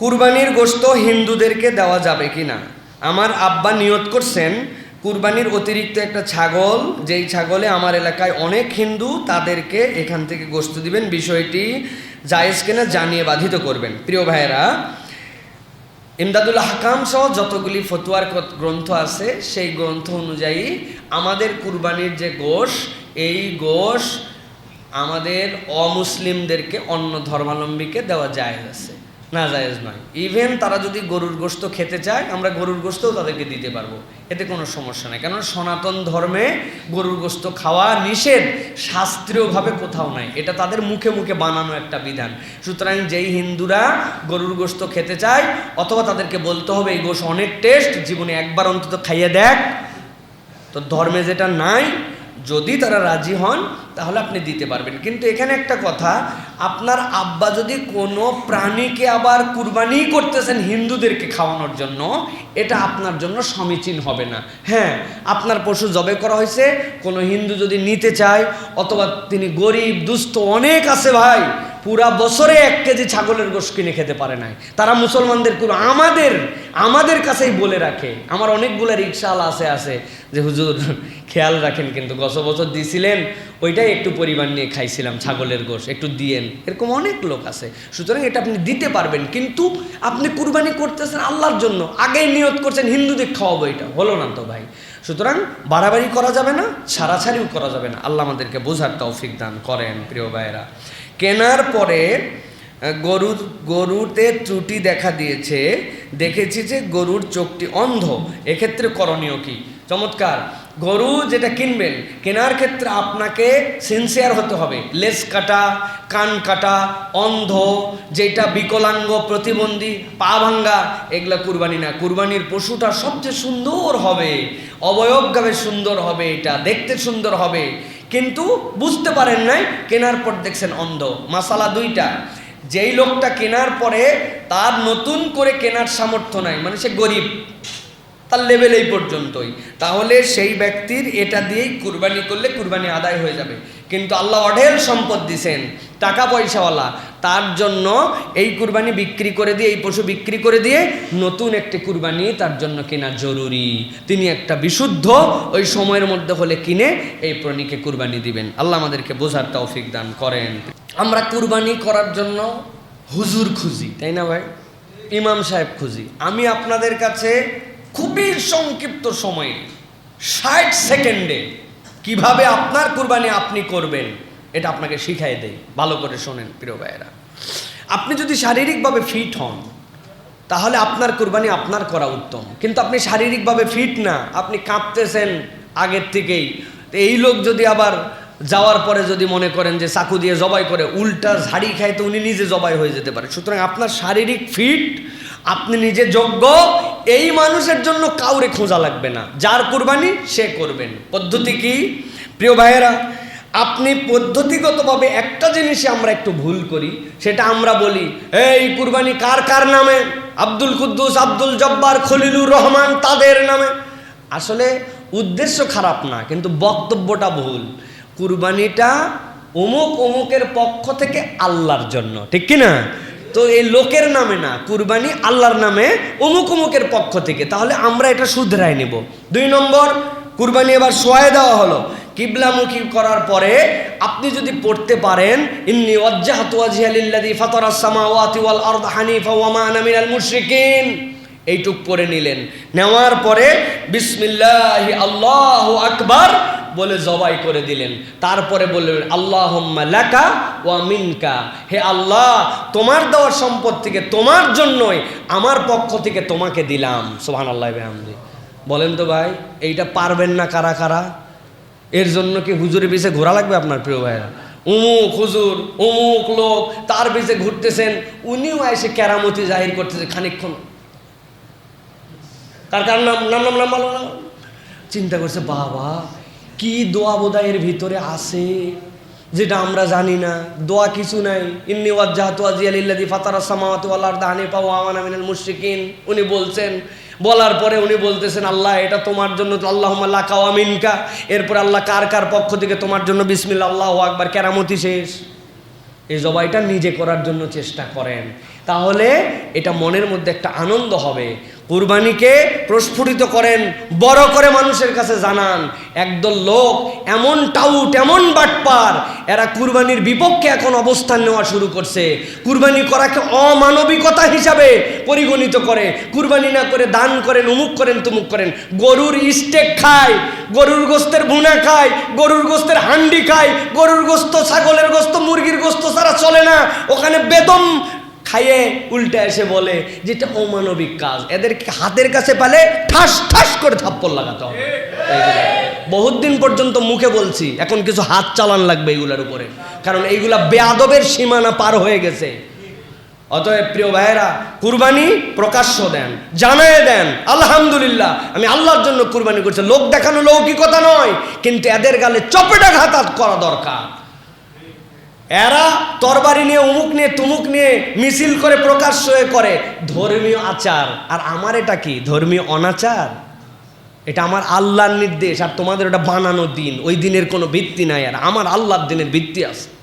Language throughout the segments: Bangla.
কুরবানির গোশত হিন্দুদেরকে দেওয়া যাবে কি না আমার আব্বা নিয়ত করছেন, কুরবানির অতিরিক্ত একটা ছাগল, যেই ছাগলে আমার এলাকায় অনেক হিন্দু, তাদেরকে এখান থেকে গোশত দিবেন। বিষয়টি জায়েজ কিনা জানিয়ে বাধিত করবেন। প্রিয় ভাইয়েরা, ইমদাদুল হাকাম সহ যতগুলি ফতুয়ার গ্রন্থ আছে, সেই গ্রন্থ অনুযায়ী আমাদের কুরবানির যে গোশ, এই গোশ আমাদের অমুসলিমদেরকে অন্য ধর্মাবলম্বীকে দেওয়া যায় আছে। না জায়েজ নয়। ইভেন তারা যদি গরুর গোশত খেতে চায়, আমরা গরুর গোস্তও তাদেরকে দিতে পারব। এতে কোনো সমস্যা নেই। কেননা সনাতন ধর্মে গরুর গোস্ত খাওয়া নিষেধ, শাস্ত্রীয়ভাবে কোথাও নাই। এটা তাদের মুখে মুখে বানানো একটা বিধান। সুতরাং যেই হিন্দুরা গরুর গোশত খেতে চায়, অথবা তাদেরকে বলতে হবে, এই গোশ অনেক টেস্ট, জীবনে একবার অন্তত খাইয়ে দেখ। তো ধর্মে যেটা নাই যদি তারা রাজি হন, তাহলে আপনি দিতে পারবেন। কিন্তু এখানে একটা কথা, আপনার আব্বা যদি কোনো প্রাণীকে আবার কুরবানি করতেছেন হিন্দুদেরকে খাওয়ানোর জন্য, এটা আপনার জন্য সমীচীন হবে না। হ্যাঁ আপনার পশু জবে করা হয়েছে, কোনো হিন্দু যদি নিতে চায়, অথবা তিনি গরিব, দুস্থ, অনেক আছে ভাই পুরা বছরে এক কেজি ছাগলের গোশ কিনে খেতে পারে নাই। তারা মুসলমানদের পুরো আমাদের আমাদের কাছেই বলে রাখে। আমার অনেকগুলো রিক্সাল আছে আছে, যে হুজুর, খেয়াল রাখেন কিন্তু গত বছর দিছিলেন, ওইটাই একটু পরিমাণ নিয়ে খাইছিলাম ছাগলের গোশ, একটু দিয়েন। এরকম অনেক লোক আছে। সুতরাং এটা আপনি দিতে পারবেন, কিন্তু আপনি কুরবানি করতেছেন আল্লাহর জন্য। আগেই নিয়ত করছেন, হিন্দুদের খাওয়াবো এটা। হলো না তো ভাই। সুতরাং বাড়াবাড়ি করা যাবে না, ছাড়াছাড়িও করা যাবে না। আল্লাহ আমাদেরকে বোঝার তৌফিক দান করেন, প্রিয় ভাইয়েরা। কেনার পরে গরুর গরুতে ত্রুটি দেখা দিয়েছে। দেখেছি যে গরুর চোখটি অন্ধ। এক্ষেত্রে করণীয় কি? চমৎকার। গরু যেটা কিনবেন, কেনার ক্ষেত্রে আপনাকে সিনসিয়ার হতে হবে। লেস কাটা, কান কাটা, অন্ধ, যেটা বিকলাঙ্গ, প্রতিবন্ধী, পা ভাঙ্গা, এগুলা কুরবানি না। কুরবানির পশুটা সবচেয়ে সুন্দর হবে। অবয়বভাবে সুন্দর হবে এটা, দেখতে সুন্দর হবে। কিন্তু বুঝতে পারেন নাই, কেনার পর দেখছেন অন্ধ। মাসালা দুইটা। যেই লোকটা কেনার পরে তার নতুন করে কেনার সামর্থ্য নাই মানে সে গরিব, তার লেভেল এই পর্যন্তই। তাহলে সেই ব্যক্তির এটা দিয়েই কুরবানি করলে কুরবানি আদায় হয়ে যাবে। কিন্তু আল্লাহ অঢেল সম্পদ দিছেন টাকা পয়সাওয়ালা তার জন্য এই কুরবানি বিক্রি করে দিয়ে, এই পশু বিক্রি করে দিয়ে নতুন একটি কুরবানি তার জন্য কেনা জরুরি। তিনি একটা বিশুদ্ধ ওই সময়ের মধ্যে হলে কিনে এই প্রাণীকে কুরবানি দিবেন। আল্লাহ আমাদেরকে বোঝার তৌফিক দান করেন। আমরা কুরবানি করার জন্য হুজুর খুঁজি, তাই না ভাই? ইমাম সাহেব খুঁজি। আমি আপনাদের কাছে খুবই সংক্ষিপ্ত সময়ে, ষাট সেকেন্ডে কীভাবে আপনার কুরবানি আপনি করবেন, এটা আপনাকে শিখাই দেই। ভালো করে শোনেন, প্রিয় ভাইয়েরা। আপনি যদি শারীরিকভাবে ফিট হন, তাহলে আপনার কুরবানি আপনার করা উত্তম। কিন্তু আপনি শারীরিকভাবে ফিট না, আপনি কাঁপতেছেন আগের থেকেই। এই লোক যদি আবার যাওয়ার পরে যদি মনে করেন যে চাকু দিয়ে জবাই করে, উল্টা ঝাড়ি খায়, তো উনি নিজে জবাই হয়ে যেতে পারে। সুতরাং আপনার শারীরিক ফিট আপনি নিজে যোগ্য এই মানুষের জন্য কাউরে খোঁজা লাগবে না। যার কুরবানি সে করবেন পদ্ধতি কি? প্রিয় ভাইয়েরা, আপনি পদ্ধতিগতভাবে একটা জিনিসে আমরা একটু ভুল করি, সেটা আমরা বলি, এই কুরবানি কার কার নামে? আব্দুল কুদ্দুস, আব্দুল জব্বার, খলিলুর রহমান, তাদের নামে। আসলে উদ্দেশ্য খারাপ না, কিন্তু বক্তব্যটা ভুল। কুরবানিটা অমুক অমুকের পক্ষ থেকে আল্লাহর জন্য, ঠিক কি না তো এই লোকের নামে না, কুরবানি আল্লাহর নামে অমুক অমুকের পক্ষ থেকে। তাহলে আমরা এটা শুধরাই নেব। দুই নম্বর, কুরবানি এবার সোয়াই দেওয়া হলো। কিবলামুখী করার পরে আপনি যদি পড়তে পারেন আরদ হানিফা মুশরিকিন। এইটুক পরে নিলেন। নেওয়ার পরে, বিসমিল্লাহি আল্লাহু আকবার বলে জবাই করে দিলেন তারপরে বললেন আল্লাহ লাকা ওয়া মিনকা হে আল্লাহ তোমার দেওয়ার সম্পদ থেকে তোমার জন্যই আমার পক্ষ থেকে তোমাকে দিলাম সোহান আল্লাহ বেহামদি বলেন তো ভাই এইটা পারবেন না কারা কারা এর জন্য কি হুজুরের পিছে ঘোরা লাগবে আপনার প্রিয় ভাইরা উমুক হুজুর উমুক লোক তার পিছে ঘুরতেছেন উনিও এসে কেরামতি জাহির করতেছে খানিকক্ষণ কার কার নাম নাম নাম নাম চিন্তা করছে বাবা কি দোয়া বোধা এর ভিতরে আছে? যেটা আমরা জানি না। দোয়া কিছু নাই। ইন্নি ওয়াজ্জাহাতু ওয়াজিয়া লিল্লাযী ফাতারাস সামাওয়াতি হানিফা ওয়া আমানা মিনাল উনি বলছেন, বলার পরে উনি বলতেছেন, আল্লাহ, এটা তোমার জন্য আল্লাহুম্মা লাকা ওয়া মিনকা এরপর আল্লাহ কার কার পক্ষ থেকে তোমার জন্য বিসমিল্লাহ, আল্লাহ আকবার কেরামতি শেষ? এই জবাইটা নিজে করার জন্য চেষ্টা করেন। তাহলে এটা মনের মধ্যে একটা আনন্দ হবে। কুরবানিকে প্রস্ফুটিত করেন, বড় করে মানুষের কাছে জানান, একদল লোক এমন টাউট, এমন বাটপার, এরা কুরবানির বিপক্ষে এখন অবস্থান নেওয়া শুরু করছে। কুরবানি করাকে অমানবিকতা হিসাবে পরিগণিত করে। কুরবানি না করে দান করেন, উমুক করেন, তুমুক করেন। গরুর স্টেক খায়, গরুর গোস্তের ভুনা খায়, গরুর গোস্তের হান্ডি খায়, গরুর গোস্ত, ছাগলের গোস্ত, মুরগির গোস্ত ছাড়া চলে না। ওখানে বেদম খাইয়ে উল্টে এসে বলে, যেটা অমানবিক কাজ, এদেরকে হাতের কাছে পালে ঠাস ঠাস করে থাপ্পড় লাগাতে হবে। বহুত দিন পর্যন্ত মুখে বলছি, এখন কিছু হাত চালান লাগবে এইগুলার উপরে, কারণ এইগুলা বেয়াদবের সীমানা পার হয়ে গেছে। অতএব প্রিয় ভাইয়েরা, কুরবানি প্রকাশ্য দেন, জানায় দেন, আলহামদুলিল্লাহ, আমি আল্লাহর জন্য কুরবানি করছি। লোক দেখানো লৌকিকতা নয়, কিন্তু এদের গালে চপেটাঘাত করা দরকার। এরা তরবারি নিয়ে, উমুক নিয়ে, তুমুক নিয়ে মিছিল করে প্রকাশ্য করে। ধর্মীয় আচার। আর আমার এটা কি? ধর্মীয় অনাচার? এটা আমার আল্লাহর নির্দেশ। আর তোমাদের ওটা বানানো দিন। ওই দিনের কোনো ভিত্তি নাই আর। আমার আল্লাহর দিনের ভিত্তি আছে।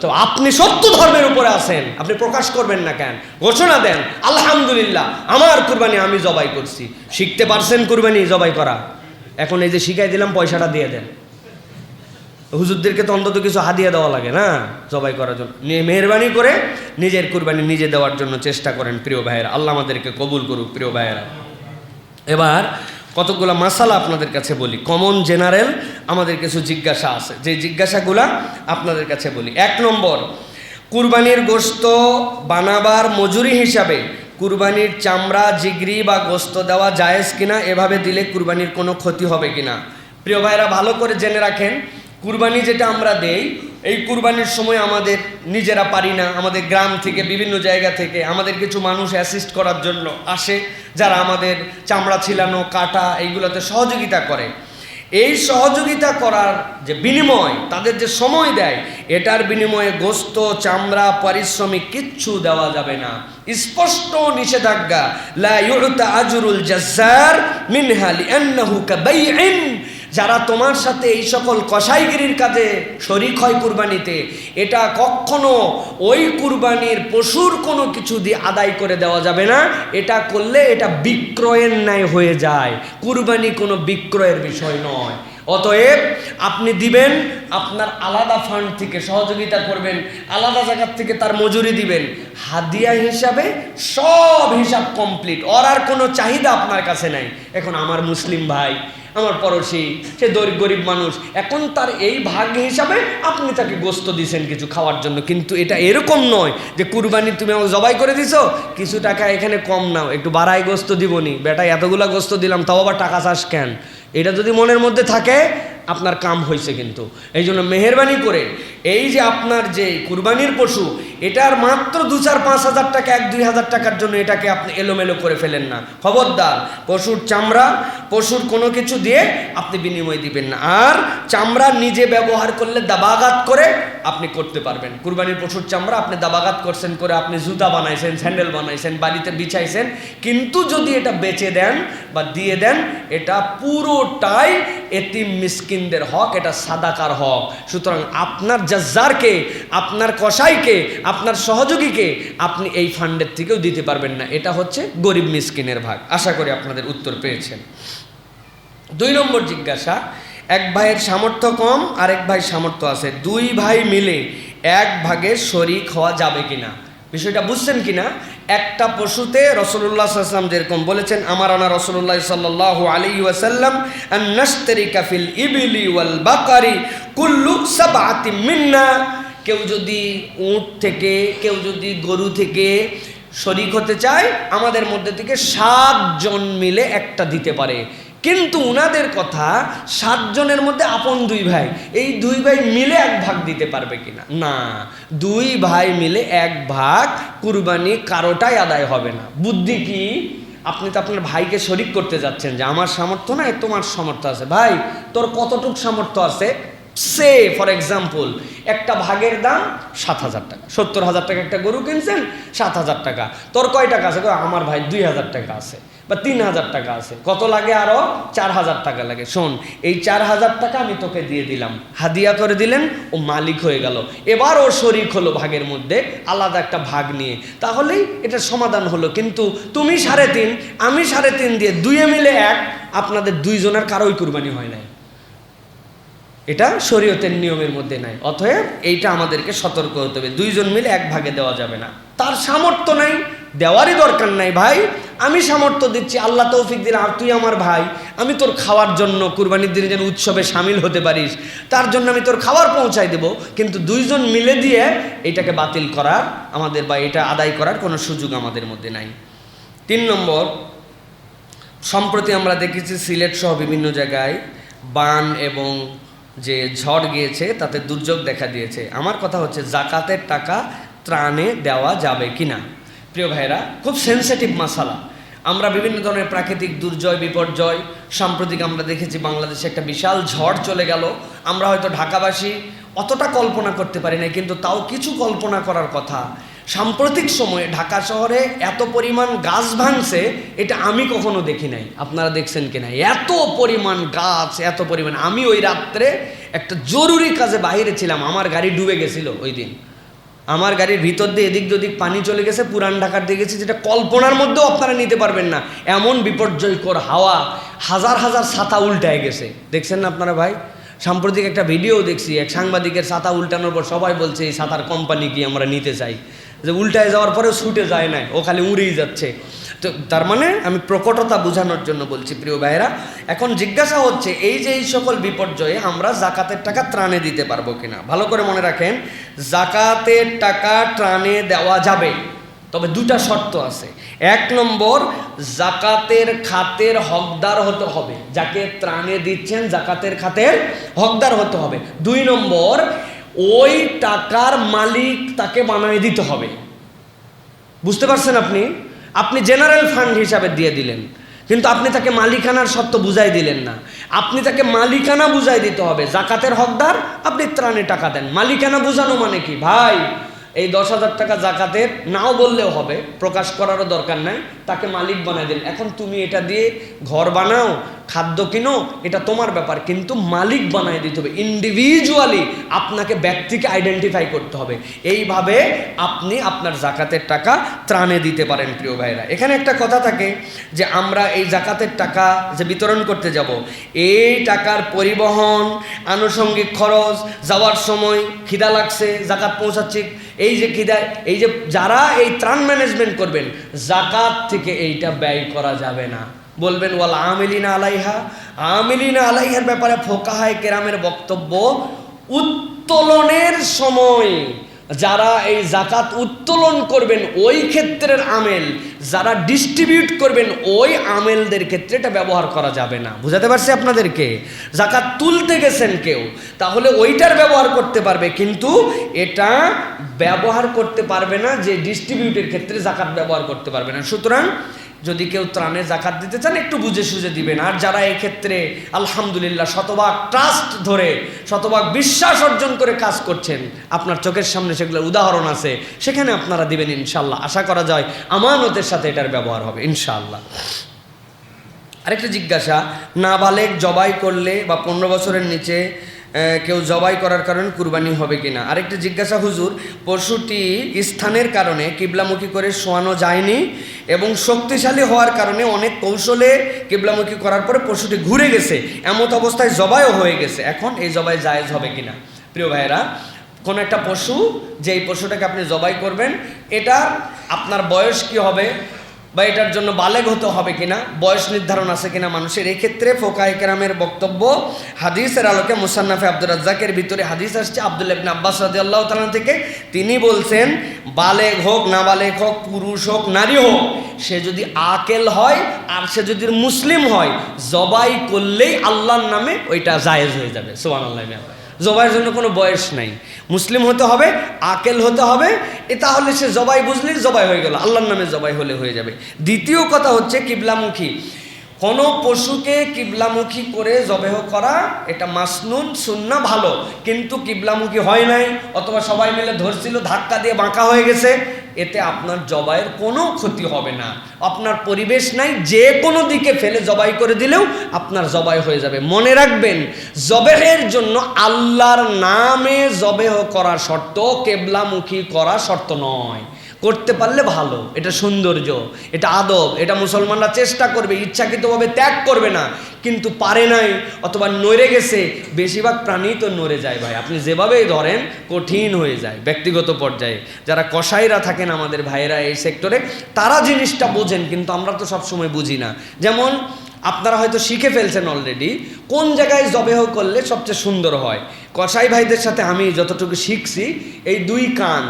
তো আপনি সত্য ধর্মের উপরে আছেন। আপনি প্রকাশ করবেন না কেন? ঘোষণা দেন, আলহামদুলিল্লাহ, আমার কুরবানি আমি জবাই করছি। শিখতে পারছেন কুরবানি জবাই করা? এখন এই যে শিখাই দিলাম, পয়সাটা দিয়ে দেন। হুজুরদেরকে তো অন্তত কিছু হাদিয়া দেওয়া লাগে না জবাই করার জন্য। নিয়ে মেহরবানি করে নিজের কুরবানি নিজে দেওয়ার জন্য চেষ্টা করেন প্রিয় ভাইয়েরা। আল্লাহ আমাদেরকে কবুল করুক প্রিয় ভাইয়েরা। এবার কতগুলো মাসালা আপনাদের কাছে বলি। কমন জেনারেল আমাদের কিছু জিজ্ঞাসা আছে। যে জিজ্ঞাসাগুলা আপনাদের কাছে বলি। এক নম্বর, কুরবানির গোস্ত বানাবার মজুরি হিসাবে কুরবানির চামড়া, জিগরি বা গোস্ত দেওয়া জায়েজ কিনা, এভাবে দিলে কুরবানির কোনো ক্ষতি হবে কিনা? প্রিয় ভাইরা ভালো করে জেনে রাখেন। কুরবানি যেটা আমরা দেই, এই কুরবানির সময় আমাদের নিজেরা পারি না, আমাদের গ্রাম থেকে, বিভিন্ন জায়গা থেকে আমাদের কিছু মানুষ অ্যাসিস্ট করার জন্য আসে, যারা আমাদের চামড়া ছিলানো, কাটা এইগুলোতে সহযোগিতা করে। এই সহযোগিতা করার যে বিনিময়, তাদের যে সময় দেয়, এটার বিনিময়ে গোস্ত, চামড়া, পারিশ্রমিক কিচ্ছু দেওয়া যাবে না। স্পষ্ট নিষেধাজ্ঞা, লা ইউতা আজরুল জাজ্জার মিনহা লিআন্নাহু কাবাইইন যারা তোমার সাথে এই সকল কসাইগিরির কাজে শরিক হয় কুরবানিতে, এটা কখনো ওই কুরবানির পশুর কোনো কিছু দিয়ে আদায় করে দেওয়া যাবে না। এটা করলে এটা বিক্রয়ের ন্যায় হয়ে যায়। কুরবানি কোনো বিক্রয়ের বিষয় নয়। অতএব আপনি দিবেন, আপনার আলাদা ফান্ড থেকে সহযোগিতা করবেন, আলাদা জায়গার থেকে তার মজুরি দিবেন। হাদিয়া হিসাবে সব হিসাব কমপ্লিট ওর আর কোনো চাহিদা আপনার কাছে নাই। এখন আমার মুসলিম ভাই আমার পড়শি, সে দরিব গরিব মানুষ। এখন তার এই ভাগ হিসাবে আপনি তাকে গোস্ত দিছেন কিছু খাওয়ার জন্য। কিন্তু এটা এরকম নয় যে কুরবানি তুমি আমাকে জবাই করে দিছো, কিছু টাকা এখানে কম নাও, একটু বাড়াই গোস্ত দিবনি। বেটা, এতগুলা গোস্ত দিলাম, তাও আবার টাকা চাষ কেন? এটা যদি মনের মধ্যে থাকে, আপনার কাম হয়েছে কিন্তু। এই জন্য মেহরবানি করে এই যে আপনার যে কুরবানির পশু, এটার মাত্র দু চার পাঁচ হাজার টাকা, এক দুই হাজার টাকার জন্য এটাকে আপনি এলোমেলো করে ফেলেন না। খবরদার, পশুর চামড়া, পশুর কোনো কিছু দিয়ে আপনি বিনিময় দিবেন না। আর চামড়া নিজে ব্যবহার করলে দাবাগাত করে আপনি করতে পারবেন। কুরবানির পশুর চামড়া আপনি দাবাগাত করছেন করে আপনি জুতা বানাইছেন, স্যান্ডেল বানাইছেন বাড়িতে বিছাইছেন, কিন্তু যদি এটা বেচে দেন বা দিয়ে দেন, এটা পুরোটাই এতিম মিসকিনদের হক, এটা সাদাকার হক। সুতরাং আপনার জাজ্জারকে আপনার কসাইকে, আপনার সহযোগীকে আপনি এই ফান্ডের থেকেও দিতে পারবেন না। এটা হচ্ছে গরিব মিসকিনের ভাগ। আশা করি আপনাদের উত্তর পেয়েছেন। দুই নম্বর জিজ্ঞাসা, এক ভাইয়ের সামর্থ্য কম আর এক ভাই সামর্থ্য আছে। দুই ভাই মিলে এক ভাগে শরিক হওয়া যাবে কিনা? বিষয়টা বুঝছেন কিনা? একটা পশুতে রসুল্লাহ সাল্লাম যেরকম বলেছেন, আমার আনা রসুল্লাহ সাল্লাহ আলী ওয়াসাল্লাম নাস্তরি কাফিল ইবিলি ওয়াল বাকারি কুল্লু সাবাতি মিন্না। কেউ যদি উঁট থেকে, কেউ যদি গরু থেকে শরিক হতে চায়, আমাদের মধ্যে থেকে সাতজন মিলে একটা দিতে পারে। কিন্তু উনাদের কথা সাতজনের মধ্যে আপন দুই ভাই, এই দুই ভাই মিলে এক ভাগ দিতে পারবে কিনা? না, দুই ভাই মিলে এক ভাগ কুরবানি কারোটাই আদায় হবে না। বুদ্ধি কি? আপনি তো আপনার ভাইকে শরিক করতে যাচ্ছেন যে আমার সামর্থ্য নাই, তোমার সামর্থ্য আছে। ভাই, তোর কতটুক সামর্থ্য আছে? সে ফর এক্সাম্পল একটা ভাগের দাম সাত হাজার টাকা। সত্তর হাজার টাকা একটা গরু কিনছেন, সাত হাজার টাকা। তোর কয় টাকা আছে? আমার ভাই দুই হাজার টাকা আছে। বা তিন হাজার টাকা আছে। কত লাগে আরও? চার হাজার টাকা লাগে। শোন, এই চার হাজার টাকা আমি তোকে দিয়ে দিলাম। হাদিয়া করে দিলেন, ও মালিক হয়ে গেল। এবার ও শরিক হলো ভাগের মধ্যে, আলাদা একটা ভাগ নিয়ে। তাহলেই এটা সমাধান হলো। কিন্তু তুমি সাড়ে তিন, আমি সাড়ে তিন দিয়ে দুইয়ে মিলে এক, আপনাদের দুইজনের কারোই কুরবানি হয় নাই। এটা শরীয়তের নিয়মের মধ্যে নাই। অতএব এইটা আমাদেরকে সতর্ক হতে হবে। দুইজন মিলে এক ভাগে দেওয়া যাবে না। তার সামর্থ্য নাই দেওয়ারই দরকার নাই ভাই। আমি সামর্থ্য দিচ্ছি, আল্লাহ তৌফিক দিলে আর তুই আমার ভাই, আমি তোর খাওয়ার জন্য কুরবানির দিনে যেন উৎসবে সামিল হতে পারিস, তার জন্য আমি তোর খাবার পৌঁছাই দেব। কিন্তু দুইজন মিলে দিয়ে এটাকে বাতিল করার আমাদের বা এটা আদায় করার কোনো সুযোগ আমাদের মধ্যে নাই। তিন নম্বর, সম্প্রতি আমরা দেখেছি সিলেট সহ বিভিন্ন জায়গায় বান এবং যে ঝড় গিয়েছে, তাতে দুর্যোগ দেখা দিয়েছে। আমার কথা হচ্ছে, জাকাতের টাকা ত্রাণে দেওয়া যাবে কিনা? প্রিয় ভাইরা খুব সেন্সিটিভ মাসালা আমরা বিভিন্ন ধরনের প্রাকৃতিক দুর্জয় বিপর্যয়, সাম্প্রতিক আমরা দেখেছি বাংলাদেশে একটা বিশাল ঝড় চলে গেল। আমরা হয়তো ঢাকাবাসী অতটা কল্পনা করতে পারি না কিন্তু তাও কিছু কল্পনা করার কথা। সাম্প্রতিক সময়ে ঢাকা শহরে এত পরিমাণ গাছ ভাঙছে, এটা আমি কখনো দেখি নাই। আপনারা দেখছেন কিনা? এত পরিমাণ গাছ, এত পরিমাণ। আমি ওই রাত্রে একটা জরুরি কাজে বাইরে ছিলাম, আমার গাড়ি ডুবে গেছিল ওই দিন। আমার গাড়ির ভিতর দিয়ে এদিক ওদিক পানি চলে গেছে, পুরান ঢাকার দিয়ে গেছে, যেটা কল্পনার মধ্যেও আপনারা নিতে পারবেন না। এমন বিপর্যয়কর হাওয়া, হাজার হাজার ছাতা উল্টায় গেছে। দেখছেন না আপনারা ভাই? সাম্প্রতিক একটা ভিডিও দেখছি, এক সাংবাদিকের ছাতা উল্টানোর পর সবাই বলছে, এই ছাতার কোম্পানি কি আমরা নিতে চাই? যে উল্টায় যাওয়ার পরেও ছুটে যায় নাই, ও খালি উড়েই যাচ্ছে। তো তার মানে আমি প্রকটতা বোঝানোর জন্য বলছি, প্রিয় ভাইয়েরা, এখন জিজ্ঞাসা হচ্ছে, এই যে এই সকল বিপর্যয়ে আমরা জাকাতের টাকা ত্রাণে দিতে পারব কিনা? ভালো করে মনে রাখেন, জাকাতের টাকা ত্রাণে দেওয়া যাবে, তবে দুটা শর্ত আছে। এক নম্বর, জাকাতের খাতের হকদার হতে হবে, যাকে ত্রাণে দিচ্ছেন, জাকাতের খাতের হকদার হতে হবে। দুই নম্বর ওই টাকার মালিক তাকে বানিয়ে দিতে হবে। বুঝতে পারছেন আপনি? আপনি জেনারেল ফান্ড হিসাবে দিয়ে দিলেন, কিন্তু আপনি তাকে মালিকানার সত্য বুঝাই দিলেন না। আপনি তাকে মালিকানা বুঝাই দিতে হবে, জাকাতের হকদার আপনি ত্রাণে টাকা দেন। মালিকানা বোঝানো মানে কি? ভাই, এই দশ হাজার টাকা জাকাতের নাও বললেও হবে, প্রকাশ করারও দরকার নাই, তাকে মালিক বানাই দিন এখন তুমি এটা দিয়ে ঘর বানাও খাদ্য কিনো, এটা তোমার ব্যাপার, কিন্তু মালিক বানাই দিতে হবে। ইন্ডিভিজুয়ালি আপনাকে ব্যক্তিকে আইডেন্টিফাই করতে হবে। এইভাবে আপনি আপনার জাকাতের টাকা ত্রাণে দিতে পারেন, প্রিয় ভাইরা এখানে একটা কথা থাকে যে, আমরা এই জাকাতের টাকা যে বিতরণ করতে যাব, এই টাকার পরিবহন, আনুষঙ্গিক খরচ, যাওয়ার সময় খিদা লাগছে, জাকাত পৌঁছাচ্ছে, এই যে খিদায় এই যে যারা এই ত্রাণ ম্যানেজমেন্ট করবেন, জাকাত থেকে এইটা ব্যয় করা যাবে না। বলবেন, ওয়াল আমিলিনা আলাইহা। আমিলিনা আলাইহার ব্যাপারে ফোকাহায় কেরামের বক্তব্য, উত্তোলনের সময় যারা এই জাকাত উত্তোলন করবেন, ওই ক্ষেত্রের আমেল, যারা ডিস্ট্রিবিউট করবেন, ওই আমেলদের ক্ষেত্রে এটা ব্যবহার করা যাবে না। বুঝাতে পারছি আপনাদেরকে? জাকাত তুলতে গেছেন কেউ, তাহলে ওইটার ব্যবহার করতে পারবে, কিন্তু এটা ব্যবহার করতে পারবে না যে ডিস্ট্রিবিউটের ক্ষেত্রে জাকাত ব্যবহার করতে পারবে না। সুতরাং যদি কেউ ত্রাণে জাকাত দিতে চান, একটু বুঝে সুঝে দিবেন। আর যারা ক্ষেত্রে আলহামদুলিল্লাহ, শতভাগ ট্রাস্ট ধরে, শতভাগ বিশ্বাস অর্জন করে কাজ করছেন, আপনার চোখের সামনে সেগুলোর উদাহরণ আছে, সেখানে আপনারা দিবেন ইনশাল্লাহ আশা করা যায় আমানতের সাথে এটার ব্যবহার হবে ইনশাল্লাহ আরেকটা জিজ্ঞাসা, নাবালেক জবাই করলে বা পনেরো বছরের নিচে কেউ জবাই করার কারণে কুরবানি হবে কিনা? আরেকটা জিজ্ঞাসা, হুজুর, পশুটি স্থানের কারণে কিবলামুখী করে শোয়ানো যায়নি এবং শক্তিশালী হওয়ার কারণে অনেক কৌশলে কিবলামুখী করার পরে পশুটি ঘুরে গেছে। এমত অবস্থায় জবাইও হয়ে গেছে। এখন এই জবাই জায়েজ হবে কিনা? প্রিয় ভাইয়েরা, কোনো একটা পশু, যেই পশুটাকে আপনি জবাই করবেন, এটা আপনার বয়স কি হবে? বা এটার জন্য বালেগ হতে হবে কিনা, বয়স নির্ধারণ আছে কিনা মানুষের, এক্ষেত্রে ফোকায় কেরামের বক্তব্য হাদিসের আলোকে মুসান্নাফে আব্দুর রাজ্জাকের ভিতরে হাদিস আসছে, আব্দুল ইবনে আব্বাস রাজি আল্লাহ তালা থেকে। তিনি বলছেন, বালেগ হোক, না বালেগ হোক, পুরুষ হোক, নারী হোক, সে যদি আকেল হয় আর সে যদি মুসলিম হয়, জবাই করলেই আল্লাহর নামে ওইটা জায়েজ হয়ে যাবে। সোহান আল্লাহ। জবাইয়ের জন্য কোনো বয়স নাই। মুসলিম হতে হবে, আকেল হতে হবে, এ তাহলে সে জবাই বুঝলেই জবাই হয়ে গেল, আল্লাহর নামে জবাই হলে হয়ে যাবে। দ্বিতীয় কথা হচ্ছে কিবলামুখী। কোনো পশুকে কিবলামুখী করে জবেহ করা, এটা মাসনুন, সুন্না, ভালো। কিন্তু কিবলামুখী হয় নাই, অথবা সবাই মিলে ধরছিল, ধাক্কা দিয়ে বাঁকা হয়ে গেছে এতে আপনার জবাইয়ের কোনো ক্ষতি হবে না। আপনার পরিবেশ নাই, যে কোনো দিকে ফেলে জবাই করে দিলেও আপনার জবাই হয়ে যাবে। মনে রাখবেন, জবেহের জন্য আল্লাহর নামে জবেহ করা শর্ত, কেবলামুখী করা শর্ত নয়। করতে পারলে ভালো। এটা সৌন্দর্য, এটা আদব, এটা মুসলমানরা চেষ্টা করবে, ইচ্ছাকৃতভাবে ত্যাগ করবে না। কিন্তু পারে নাই, অথবা নড়ে গেছে, বেশিরভাগ প্রাণী তো নড়ে যায় ভাই। আপনি যেভাবেই ধরেন, কঠিন হয়ে যায় ব্যক্তিগত পর্যায়ে। যারা কসাইরা থাকেন আমাদের ভাইয়েরা এই সেক্টরে তারা জিনিসটা বোঝেন, কিন্তু আমরা তো সবসময় বুঝি না। যেমন, আপনারা হয়তো শিখে ফেলছেন অলরেডি কোন জায়গায় জবেহ করলে সবচেয়ে সুন্দর হয়? কসাই ভাইদের সাথে আমি যতটুকু শিখছি, এই দুই কান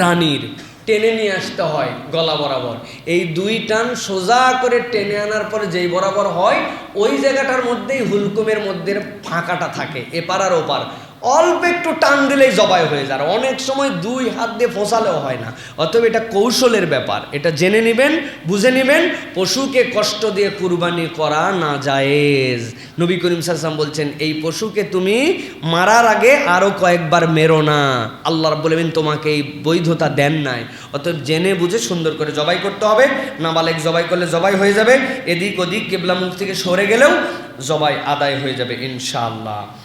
প্রাণীর টেনে নিয়ে আসতে হয় গলা বরাবর। এই দুই টান সোজা করে টেনে আনার পরে যেই বরাবর হয়, ওই জায়গাটার মধ্যেই হুলকুমের মধ্যে ফাঁকাটা থাকে, এপার আর ওপার। অল্প একটু টান দিলেই জবাই হয়ে যায়। অনেক সময় দুই হাত দিয়ে ফোসালেও হয় না। অতএব এটা কৌশলের ব্যাপার। এটা জেনে নেবেন, বুঝে নেবেন। পশুকে কষ্ট দিয়ে কুরবানি করা না জায়েজ। নবী করিম সাল্লাম বলছেন, এই পশুকে তুমি মারার আগে আরও কয়েকবার মেরো না। আল্লাহ আলামিন তোমাকে এই বৈধতা দেন নাই। অতএব জেনে বুঝে সুন্দর করে জবাই করতে হবে। নাবালেক জবাই করলে জবাই হয়ে যাবে। এদিক ওদিক কেবলা মুখ থেকে সরে গেলেও জবাই আদায় হয়ে যাবে ইনশাআল্লাহ।